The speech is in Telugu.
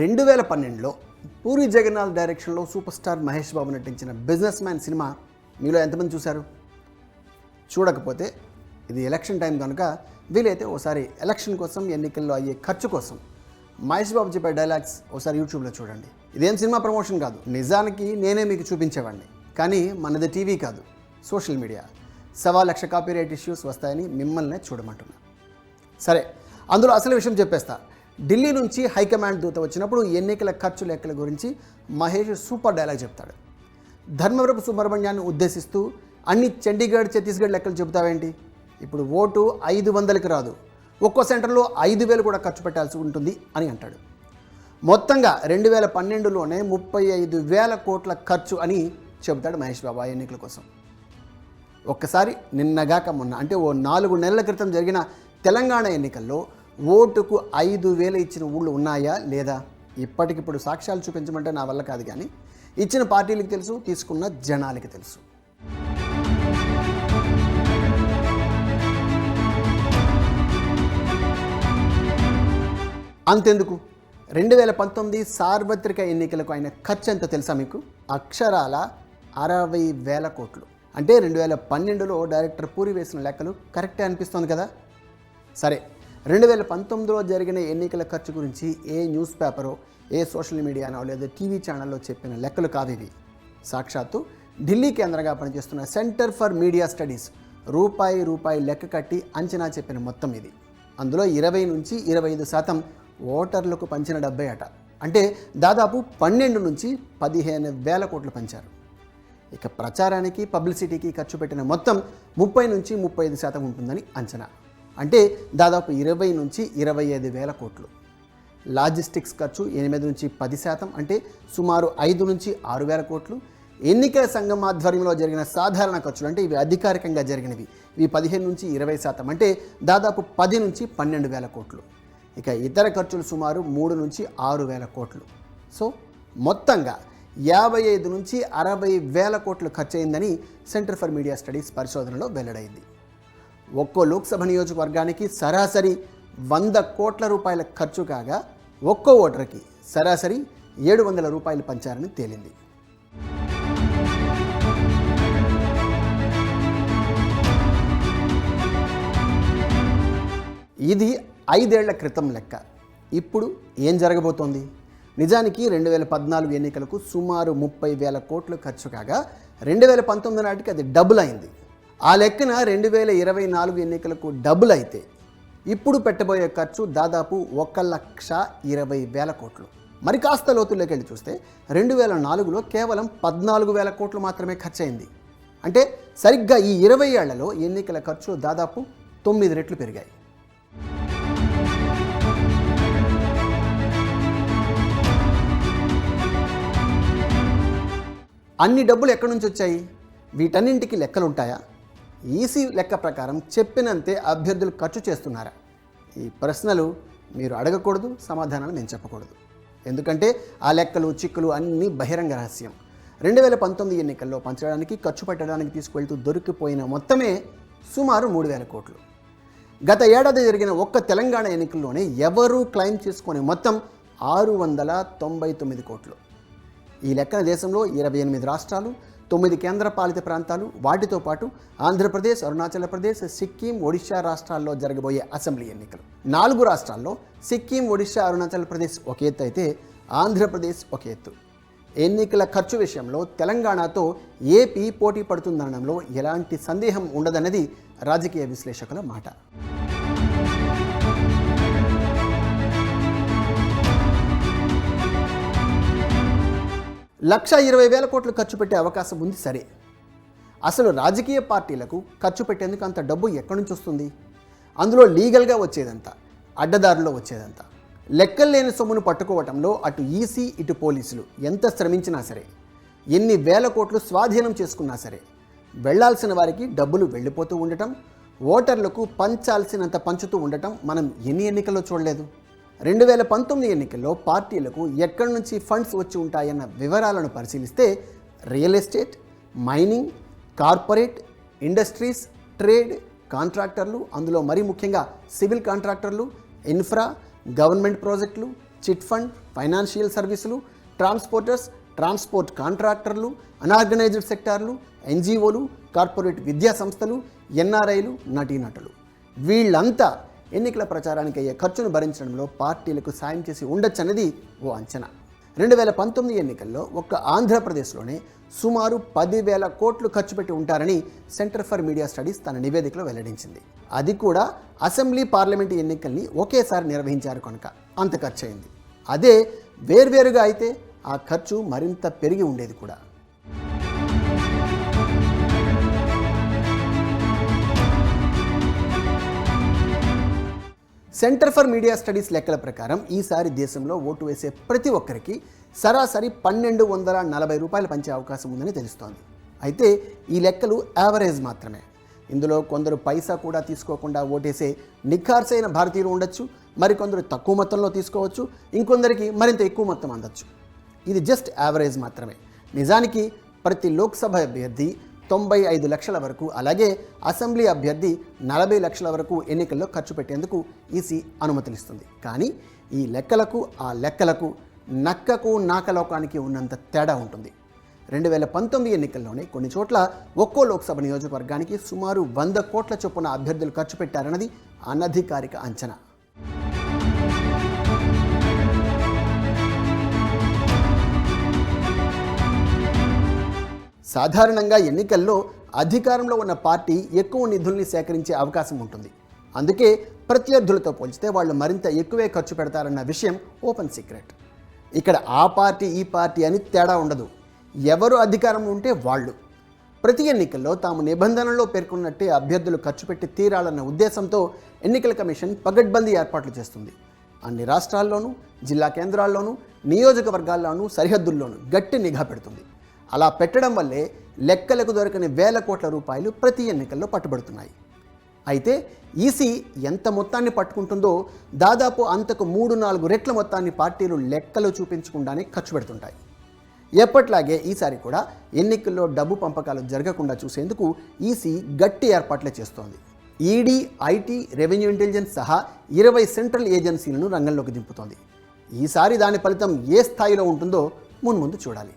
రెండు వేల పన్నెండులో పూరి జగన్నాథ్ డైరెక్షన్లో సూపర్ స్టార్ మహేష్ బాబు నటించిన బిజినెస్ మ్యాన్ సినిమా మీలో ఎంతమంది చూశారు? చూడకపోతే ఇది ఎలక్షన్ టైం కనుక వీలైతే ఓసారి ఎలక్షన్ కోసం ఎన్నికల్లో అయ్యే ఖర్చు కోసం మహేష్ బాబు చెప్పే డైలాగ్స్ ఒకసారి యూట్యూబ్లో చూడండి. ఇదేం సినిమా ప్రమోషన్ కాదు నిజానికి నేనే మీకు చూపించేవాడిని కానీ మనది టీవీ కాదు సోషల్ మీడియా. సవా లక్ష కాపీరైట్ ఇష్యూస్ వస్తాయని మిమ్మల్నే చూడమంటున్నా. సరే అందులో అసలు విషయం చెప్పేస్తా. ఢిల్లీ నుంచి హైకమాండ్ దూత వచ్చినప్పుడు ఎన్నికల ఖర్చు లెక్కల గురించి మహేష్ సూపర్ డైలాగ్ చెప్తాడు. ధర్మవరపు సుబ్రహ్మణ్యాన్ని ఉద్దేశిస్తూ అన్ని చండీగఢ్ ఛత్తీస్గఢ్ లెక్కలు చెబుతావేంటి? ఇప్పుడు ఓటు ఐదు వందలకి రాదు. ఒక్కో సెంటర్లో ఐదు వేలు కూడా ఖర్చు పెట్టాల్సి ఉంటుంది అని అంటాడు. మొత్తంగా రెండు వేల పన్నెండులోనే ముప్పై ఐదు వేల కోట్ల ఖర్చు అని చెబుతాడు మహేష్ బాబు ఎన్నికల కోసం. ఒక్కసారి నిన్నగాక మొన్న అంటే ఓ నాలుగు నెలల క్రితం జరిగిన తెలంగాణ ఎన్నికల్లో ఓటుకు ఐదు వేలు ఇచ్చిన ఊళ్ళు ఉన్నాయా లేదా? ఇప్పటికిప్పుడు సాక్ష్యాలు చూపించమంటే నా వల్ల కాదు కానీ ఇచ్చిన పార్టీలకు తెలుసు తీసుకున్న జనాలకి తెలుసు. అంతెందుకు? రెండు వేల పంతొమ్మిది సార్వత్రిక ఎన్నికలకు అయిన ఖర్చు ఎంత తెలుసా మీకు? అక్షరాల అరవై వేల కోట్లు. అంటే రెండు వేల పన్నెండులో డైరెక్టర్ పూరి వేసిన లెక్కలు కరెక్టే అనిపిస్తుంది కదా? సరే రెండు వేల పంతొమ్మిదిలో జరిగిన ఎన్నికల ఖర్చు గురించి ఏ న్యూస్ పేపరో ఏ సోషల్ మీడియానో లేదా టీవీ ఛానల్లో చెప్పిన లెక్కలు కాదు ఇవి. సాక్షాత్తు ఢిల్లీ కేంద్రంగా పనిచేస్తున్న సెంటర్ ఫర్ మీడియా స్టడీస్ రూపాయి రూపాయి లెక్క కట్టి అంచనా చెప్పిన మొత్తం ఇది. అందులో ఇరవై నుంచి ఇరవై ఐదు శాతం ఓటర్లకు పంచిన డబ్బే అట. అంటే దాదాపు పన్నెండు నుంచి పదిహేను వేల కోట్లు పంచారు. ఇక ప్రచారానికి పబ్లిసిటీకి ఖర్చు పెట్టిన మొత్తం ముప్పై నుంచి ముప్పై ఐదు శాతం ఉంటుందని అంచనా. అంటే దాదాపు ఇరవై నుంచి ఇరవై ఐదు వేల కోట్లు. లాజిస్టిక్స్ ఖర్చు ఎనిమిది నుంచి పది శాతం అంటే సుమారు ఐదు నుంచి ఆరు వేల కోట్లు. ఎన్నికల సంఘం ఆధ్వర్యంలో జరిగిన సాధారణ ఖర్చులు అంటే ఇవి అధికారికంగా జరిగినవి. ఇవి పదిహేను నుంచి ఇరవై శాతం అంటే దాదాపు పది నుంచి పన్నెండు వేల కోట్లు. ఇక ఇతర ఖర్చులు సుమారు మూడు నుంచి ఆరు వేల కోట్లు. సో మొత్తంగా యాభై ఐదు నుంచి అరవై వేల కోట్లు ఖర్చు అయిందని సెంటర్ ఫర్ మీడియా స్టడీస్ పరిశోధనలో వెల్లడైంది. ఒక్కో లోక్సభ నియోజకవర్గానికి సరాసరి వంద కోట్ల రూపాయల ఖర్చు కాగా ఒక్కో ఓటర్కి సరాసరి ఏడు వందల రూపాయలు పంచారని తేలింది. ఇది ఐదేళ్ళ క్రితం లెక్క. ఇప్పుడు ఏం జరగబోతోంది? నిజానికి రెండు వేల పద్నాలుగు ఎన్నికలకు సుమారు ముప్పై వేల కోట్లు ఖర్చు కాగా రెండు వేల పంతొమ్మిది నాటికి అది డబుల్ అయింది. ఆ లెక్కన రెండు వేల ఇరవై నాలుగు ఎన్నికలకు డబుల్ అయితే ఇప్పుడు పెట్టబోయే ఖర్చు దాదాపు ఒక లక్ష ఇరవై వేల కోట్లు. మరి కాస్త లోతుల్లోకి వెళ్ళి చూస్తే రెండు వేల నాలుగులో కేవలం పద్నాలుగు వేల కోట్లు మాత్రమే ఖర్చు అయింది అంటే సరిగ్గా ఈ ఇరవై ఏళ్ళలో ఎన్నికల ఖర్చు దాదాపు తొమ్మిది రెట్లు పెరిగాయి. అన్ని డబ్బులు ఎక్కడి నుంచి వచ్చాయి? వీటన్నింటికి లెక్కలుంటాయా? ఈసీ లెక్క ప్రకారం చెప్పినంతే అభ్యర్థులు ఖర్చు చేస్తున్నారా? ఈ ప్రశ్నలు మీరు అడగకూడదు సమాధానాలు నేను చెప్పకూడదు. ఎందుకంటే ఆ లెక్కలు చిక్కులు అన్నీ బహిరంగ రహస్యం. రెండు వేల పంతొమ్మిది ఎన్నికల్లో పంచడానికి ఖర్చు పెట్టడానికి తీసుకువెళ్తూ దొరికిపోయిన మొత్తమే సుమారు మూడు వేల కోట్లు. గత ఏడాది జరిగిన ఒక్క తెలంగాణ ఎన్నికల్లోనే ఎవరూ క్లెయిమ్ చేసుకునే మొత్తం ఆరు వందల తొంభై తొమ్మిది కోట్లు. ఈ లెక్కన దేశంలో ఇరవై ఎనిమిది రాష్ట్రాలు తొమ్మిది కేంద్రపాలిత ప్రాంతాలు వాటితో పాటు ఆంధ్రప్రదేశ్ అరుణాచల్ ప్రదేశ్ సిక్కిం ఒడిశా రాష్ట్రాల్లో జరగబోయే అసెంబ్లీ ఎన్నికలు. నాలుగు రాష్ట్రాల్లో సిక్కిం ఒడిశా అరుణాచల్ ప్రదేశ్ ఒక ఎత్తు అయితే ఆంధ్రప్రదేశ్ ఒక ఎత్తు. ఎన్నికల ఖర్చు విషయంలో తెలంగాణతో ఏపీ పోటీ పడుతుందనడంలో ఎలాంటి సందేహం ఉండదన్నది రాజకీయ విశ్లేషకుల మాట. లక్ష ఇరవై వేల కోట్లు ఖర్చు పెట్టే అవకాశం ఉంది సరే. అసలు రాజకీయ పార్టీలకు ఖర్చు పెట్టేందుకు అంత డబ్బు ఎక్కడి నుంచి వస్తుంది? అందులో లీగల్గా వచ్చేదంతా అడ్డదారిలో వచ్చేదంతా. లెక్కలు లేని సొమ్మును పట్టుకోవటంలో అటు ఈసీ ఇటు పోలీసులు ఎంత శ్రమించినా సరే ఎన్ని వేల కోట్లు స్వాధీనం చేసుకున్నా సరే వెళ్ళాల్సిన వారికి డబ్బులు వెళ్ళిపోతూ ఉండటం ఓటర్లకు పంచాల్సినంత పంచుతూ ఉండటం మనం ఎన్ని ఎన్నికల్లో చూడలేదు? రెండు వేల పంతొమ్మిది ఎన్నికల్లో పార్టీలకు ఎక్కడి నుంచి ఫండ్స్ వచ్చి ఉంటాయన్న వివరాలను పరిశీలిస్తే real estate mining corporate industries trade కాంట్రాక్టర్లు అందులో మరీ ముఖ్యంగా సివిల్ కాంట్రాక్టర్లు ఇన్ఫ్రా గవర్నమెంట్ ప్రాజెక్టులు చిట్ ఫండ్ ఫైనాన్షియల్ సర్వీసులు ట్రాన్స్పోర్టర్స్ ట్రాన్స్పోర్ట్ కాంట్రాక్టర్లు అనార్గనైజ్డ్ సెక్టార్లు ఎన్జిఓలు కార్పొరేట్ విద్యా సంస్థలు ఎన్ఆర్ఐలు నటీనటులు. వీళ్ళంతా ఎన్నికల ప్రచారానికి అయ్యే ఖర్చును భరించడంలో పార్టీలకు సాయం చేసి ఉండొచ్చన్నది ఓ అంచనా. రెండు వేల పంతొమ్మిది ఎన్నికల్లో ఒక్క ఆంధ్రప్రదేశ్లోనే సుమారు పదివేల కోట్లు ఖర్చు పెట్టి ఉంటారని సెంటర్ ఫర్ మీడియా స్టడీస్ తన నివేదికలో వెల్లడించింది. అది కూడా అసెంబ్లీ పార్లమెంటు ఎన్నికల్ని ఒకేసారి నిర్వహించారు కనుక అంత ఖర్చు అయింది అదే వేర్వేరుగా అయితే ఆ ఖర్చు మరింత పెరిగి ఉండేది కూడా. సెంటర్ ఫర్ మీడియా స్టడీస్ లెక్కల ప్రకారం ఈసారి దేశంలో ఓటు వేసే ప్రతి ఒక్కరికి సరాసరి పన్నెండు వందల నలభై రూపాయలు పంచే అవకాశం ఉందని తెలుస్తోంది. అయితే ఈ లెక్కలు యావరేజ్ మాత్రమే. ఇందులో కొందరు పైసా కూడా తీసుకోకుండా ఓటేసే నిఖార్సైన భారతీయులు ఉండొచ్చు మరికొందరు తక్కువ మొత్తంలో తీసుకోవచ్చు ఇంకొందరికి మరింత ఎక్కువ మొత్తం అందొచ్చు. ఇది జస్ట్ యావరేజ్ మాత్రమే. నిజానికి ప్రతి లోక్సభ అభ్యర్థి తొంభై ఐదు లక్షల వరకు అలాగే అసెంబ్లీ అభ్యర్థి నలభై లక్షల వరకు ఎన్నికల్లో ఖర్చు పెట్టేందుకు ఈసీ అనుమతులిస్తుంది. కానీ ఈ లెక్కలకు ఆ లెక్కలకు నక్కకు నాకలోకానికి ఉన్నంత తేడా ఉంటుంది. రెండు వేల పంతొమ్మిది ఎన్నికల్లోనే కొన్ని చోట్ల ఒక్కో లోక్సభ నియోజకవర్గానికి సుమారు వంద కోట్ల చొప్పున అభ్యర్థులు ఖర్చు పెట్టారన్నది అనధికారిక అంచనా. సాధారణంగా ఎన్నికల్లో అధికారంలో ఉన్న పార్టీ ఎక్కువ నిధుల్ని సేకరించే అవకాశం ఉంటుంది. అందుకే ప్రత్యర్థులతో పోల్చితే వాళ్ళు మరింత ఎక్కువే ఖర్చు పెడతారన్న విషయం ఓపెన్ సీక్రెట్. ఇక్కడ ఆ పార్టీ ఈ పార్టీ అని తేడా ఉండదు. ఎవరు అధికారం ఉంటే వాళ్ళు. ప్రతి ఎన్నికల్లో తాము నిబంధనల్లో పేర్కొన్నట్టే అభ్యర్థులు ఖర్చు పెట్టి తీరాలన్న ఉద్దేశంతో ఎన్నికల కమిషన్ పగడ్బందీ ఏర్పాట్లు చేస్తుంది. అన్ని రాష్ట్రాల్లోనూ జిల్లా కేంద్రాల్లోనూ నియోజకవర్గాల్లోనూ సరిహద్దుల్లోనూ గట్టి నిఘా పెడుతుంది. అలా పెట్టడం వల్లే లెక్కలకు దొరకని వేల కోట్ల రూపాయలు ప్రతి ఎన్నికల్లో పట్టుబడుతున్నాయి. అయితే ఈసీ ఎంత మొత్తాన్ని పట్టుకుంటుందో దాదాపు అంతకు మూడు నాలుగు రెట్ల మొత్తాన్ని పార్టీలు లెక్కలు చూపించకుండానే ఖర్చు పెడుతుంటాయి. ఎప్పట్లాగే ఈసారి కూడా ఎన్నికల్లో డబ్బు పంపకాలు జరగకుండా చూసేందుకు ఈసీ గట్టి ఏర్పాట్లే చేస్తోంది. ఈడీ ఐటీ రెవెన్యూ ఇంటెలిజెన్స్ సహా ఇరవై సెంట్రల్ ఏజెన్సీలను రంగంలోకి దింపుతోంది. ఈసారి దాని ఫలితం ఏ స్థాయిలో ఉంటుందో మున్ముందు చూడాలి.